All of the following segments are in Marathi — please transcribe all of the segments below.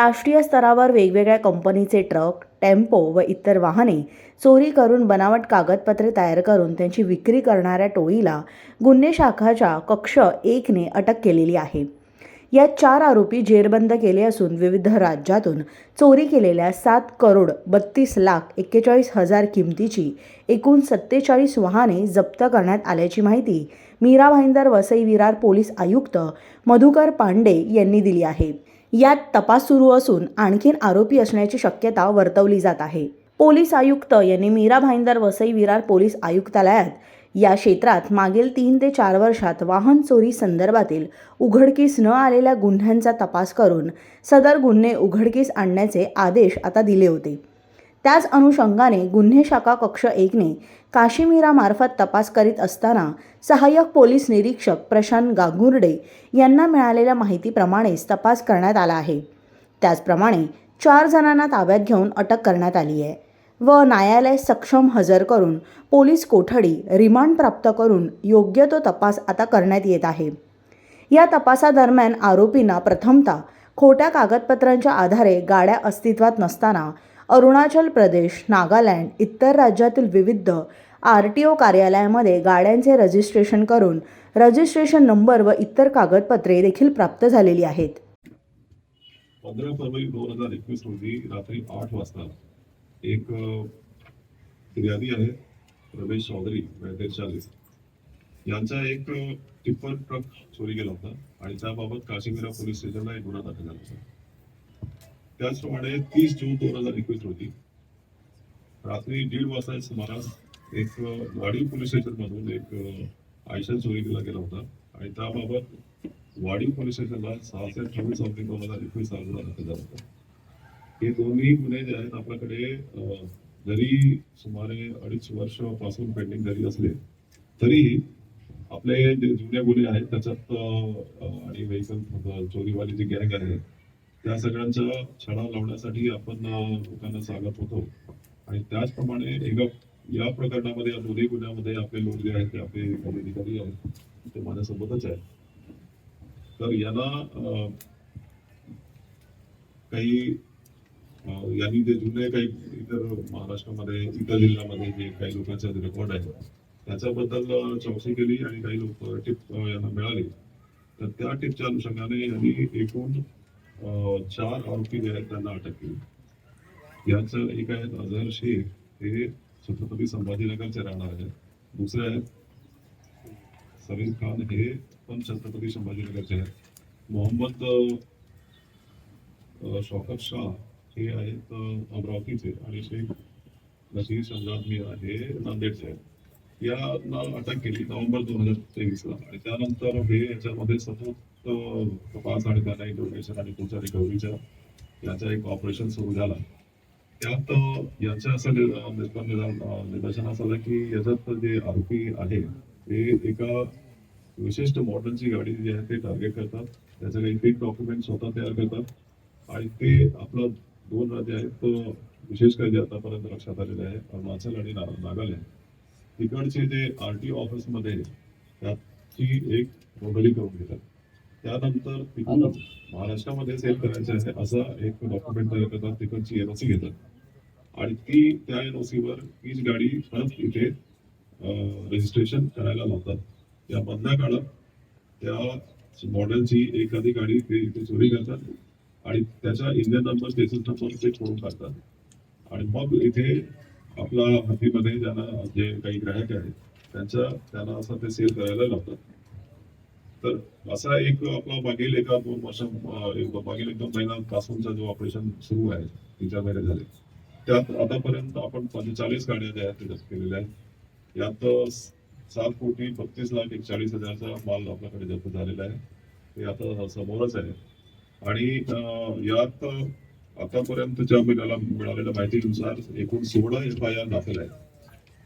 राष्ट्रीय स्तरावर वेगवेगळ्या कंपनीचे ट्रक टेम्पो व इतर वाहने चोरी करून बनावट कागदपत्रे तयार करून त्यांची विक्री करणाऱ्या टोळीला गुन्हे शाखाच्या कक्ष एकने अटक केलेली आहे. यात चार आरोपी जेरबंद केले असून विविध राज्यातून चोरी केलेल्या सात करोड बत्तीस लाख एक्केचाळीस हजार किमतीची एकूण सत्तेचाळीस वाहने जप्त करण्यात आल्याची माहिती मीरा भाईंदर वसई विरार पोलीस आयुक्त मधुकर पांडे यांनी दिली आहे. यात तपास सुरू असून आणखीन आरोपी असण्याची शक्यता वर्तवली जात आहे. पोलीस आयुक्त यांनी मीरा भाईंदर वसई विरार पोलीस आयुक्तालयात या क्षेत्रात मागील तीन ते चार वर्षात वाहन चोरी संदर्भातील उघडकीस न आलेल्या गुन्ह्यांचा तपास करून सदर गुन्हे उघडकीस आणण्याचे आदेश आता दिले होते. त्याच अनुषंगाने गुन्हे शाखा कक्ष एकने काशीमीरामार्फत तपास करीत असताना सहाय्यक पोलीस निरीक्षक प्रशांत गांगुर्डे यांना मिळालेल्या माहितीप्रमाणेच तपास करण्यात आला आहे. त्याचप्रमाणे चार जणांना ताब्यात घेऊन अटक करण्यात आली आहे व न्यायालय सक्षम हजर करून पोलीस कोठडी रिमांड प्राप्त करून योग्य तो तपास आता करण्यात येत आहे. या तपासादरम्यान आरोपींना प्रथमतः खोट्या कागदपत्रांच्या आधारे गाड्या अस्तित्वात नसताना अरुणाचल प्रदेश नागालँड इतर राज्यातील विविध आर टी ओ कार्यालयामध्ये गाड्यांचे रजिस्ट्रेशन करून रजिस्ट्रेशन नंबर व इतर कागदपत्रे देखील प्राप्त झालेली आहेत. पंधरा फरवरी दोन हजार एकवीस रोजी रात्री आठ वाजता एक फिर्यादी आहे रमेश चौधरी वय चाळीस यांचा एक टिप्पर ट्रक चोरी गेला होता आणि त्याबाबत काशीमिरा पोलीस स्टेशनला एक गुन्हा दाखल झाला होता. त्याचप्रमाणे तीस जून दोन हजार एकवीस रोजी रात्री दीड वाजता सुमारास एक वाडी पोलीस स्टेशन मधून एक अ, चोरी केला गेला होता. आणि त्याबाबत वाडी पोलीस स्टेशनला सहाशे अठ्ठावीस ऑब्लिक दोन हजार एकवीस हा दाखल झाला होता. हे दोन्ही गुन्हे जे आहेत आपल्याकडे जरी सुमारे अडीच वर्षापासून पेंडिंग जरी असले तरीही आपले जे जुने गुन्हे आहेत त्याच्यात आणि व्हेकल चोरीवाली जी गँग आहे त्या सगळ्यांचा छडा लावण्यासाठी आपण लोकांना सांगत होतो. आणि त्याचप्रमाणे एका या प्रकरणामध्ये या दोन्ही गुन्ह्यामध्ये आपले लोक जे आहेत ते आपले पदाधिकारी आहेत ते माझ्यासोबतच आहेत. तर यांना काही यांनी जे जुने काही इतर महाराष्ट्रामध्ये इतर जिल्ह्यामध्ये जे काही लोकांचे रेकॉर्ड आहे त्याच्याबद्दल चौकशी केली आणि काही लोक टिप यांना मिळाली. तर त्या टिपच्या अनुषंगाने यांनी एकूण चार आरोपी जे आहेत त्यांना अटक केली. याचं एक आहेत अझहर शेख हे छत्रपती संभाजीनगरचे राहणार आहेत. दुसरे आहेत सलीम खान हे पण छत्रपती संभाजीनगरचे आहेत. मोहम्मद शौकत शाह हे आहेत अमरावतीचे आणि शेख नशीर शहजाद मीर हे नांदेडचे आहेत. यांना अटक केली नोव्हेंबर दोन हजार तेवीसला आणि त्यानंतर हे याच्यामध्ये सतत तो तपास आणि त्यांना इंटरोगेशन आणि पुढच्या रिकव्हरीच्या याचा एक ऑपरेशन सुरू झाला. त्यात अ, असं नि- निष्पन्न झालं- निदर्शनास आलं की याच्यात जे आरोपी आहे ते एका विशिष्ट मॉडर्नची गाडी जी आहे ते टार्गेट करतात. त्याचं काही फेक डॉक्युमेंट स्वतः तयार करतात. आणि ते आपलं दोन राज्य आहेत तो विशेष काही जे आतापर्यंत लक्षात आलेले आहे अरुणाचल आणि ना- नागालँड. तिकडचे जे आर टी ऑफिसमध्ये त्याची एक नोंदणी करून घेतात. त्यानंतर तिकडून महाराष्ट्रामध्ये सेल करायचे आहे असा एक डॉक्युमेंट तयार करतात तिकडची एनओसी घेतात. आणि ती त्या एनओसी वर हीच गाडी परत इथे रजिस्ट्रेशन करायला लावतात. या मधल्या काळात त्या मॉडेलची एखादी गाडी ते इथे चोरी करतात आणि त्याच्या इंडियन नंबर स्टेशन नंबर ते फोडून टाकतात आणि मग इथे आपला हद्दीमध्ये ज्यांना जे काही ग्राहक आहेत त्यांच्या त्यांना असं ते सेल करायला लावतात. तर असा एक आपला मागील एका दोन वर्षा एक मागील एक दोन महिन्यांपासूनचा जो ऑपरेशन सुरू आहे तीन चार महिने झाले. त्यात आतापर्यंत आपण पंचेचाळीस गाड्या ज्या आहेत केलेल्या आहेत. यात सात कोटी बत्तीस लाख एकचाळीस हजारचा माल आपल्याकडे जप्त झालेला आहे. ते आता समोरच आहे. आणि यात आतापर्यंतच्या आपल्याला मिळालेल्या माहितीनुसार एकूण सोळा एफ आय आर दाखल आहेत.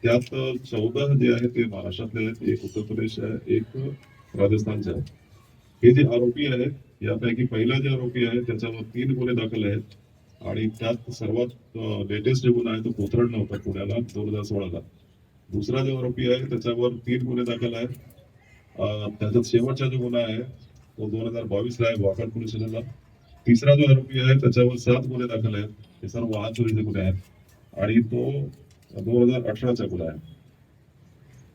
त्यात चौदा जे आहे ते महाराष्ट्रातले आहेत. एक उत्तर प्रदेश आहे एक राजस्थानचे आहे हे जे आरोपी आहेत यापैकी पहिला जे आरोपी आहे त्याच्यावर तीन गुन्हे दाखल आहेत. आणि त्यात सर्वात लेटेस्ट जे गुन्हा आहे तो कोथरड नव्हता पुण्याला दोन हजार सोळाला. दुसरा जो आरोपी आहे त्याच्यावर तीन गुन्हे दाखल आहेत. त्याचा त्याच्यात शेवटचा जो गुन्हा आहे तो दोन हजार बावीस ला आहे वाकड पोलीस स्टेशनला. तिसरा जो आरोपी आहे त्याच्यावर सात गुन्हे दाखल आहेत. हे सर्व वाहन चोरीचे गुन्हे आहेत. आणि तो दोन हजार अठराचा गुन्हा आहे.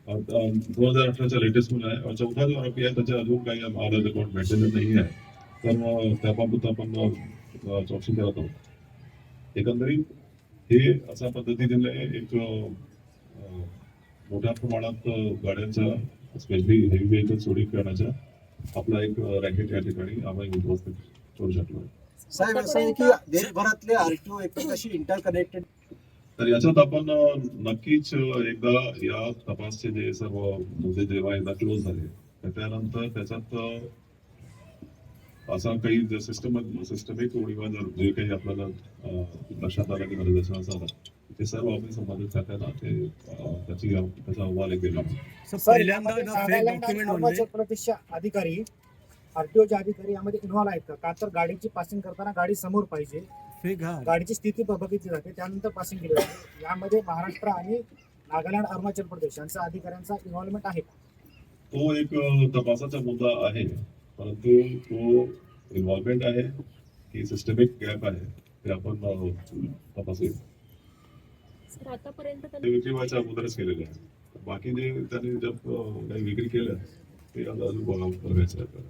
दोन हजार अठराचा लेटेस्ट गुन्हा आहे चौथा जो आरोपी आहे त्याच्या अजून काही आधार रेकॉर्ड भेटलेलं नाही आहे. तर अं, त्याबाबत आपण चौकशी करत आहोत. एकंदरीत हे अशा पद्धतीने एक मोठ्या प्रमाणात गाड्यांचा स्पेशली हेवी व्हेकल चोरी करण्याचा आपला एक रॅकेट या ठिकाणी आम्ही उद्ध्वस्त करू शकलो. साहेब असं आहे की देशभरातले आरटीओ एकमेकाशी इंटरकनेक्टेड तर याच्यात आपण नक्कीच एकदा या तपासचे जे सर्व मुद्दे जेव्हा एकदा क्लोज झाले तर त्यानंतर त्याच्यात असा काही सिस्टम सिस्टमिक उणीवा जर जे काही आपल्याला लक्षात आलं की निर्देशन असं ते सर्व आपण संबंधित खात्याला ते त्याची त्याचा अहवाल एक दिला पहिल्यांदा अधिकारी आरटीओचे अधिकारी यामध्ये इन्व्हॉल्व आहेत का? का तर गाडीची पासिंग करताना गाडी समोर पाहिजे. गाडीची स्थिती बघितली जाते त्यानंतर पासिंग केली जाते. यामध्ये महाराष्ट्र आणि नागालँड अरुणाचल प्रदेश यांचा अधिकाऱ्यांचा इन्व्हॉल्वमेंट आहे का? तो एक तपासाचा मुद्दा आहे. परंतु तो इन्व्हॉल्वमेंट आहे. की सिस्टमिक गॅप आहे. ते आपण अं, तपासूया. सर आतापर्यंत ते त्यांनी विक्री व्हायच्या अगोदरच केलेले आहे. बाकी जे त्यांनी जब अं, काही विक्री केलं ते आता अजून बघा- बघायचं आहे. आपल्याला.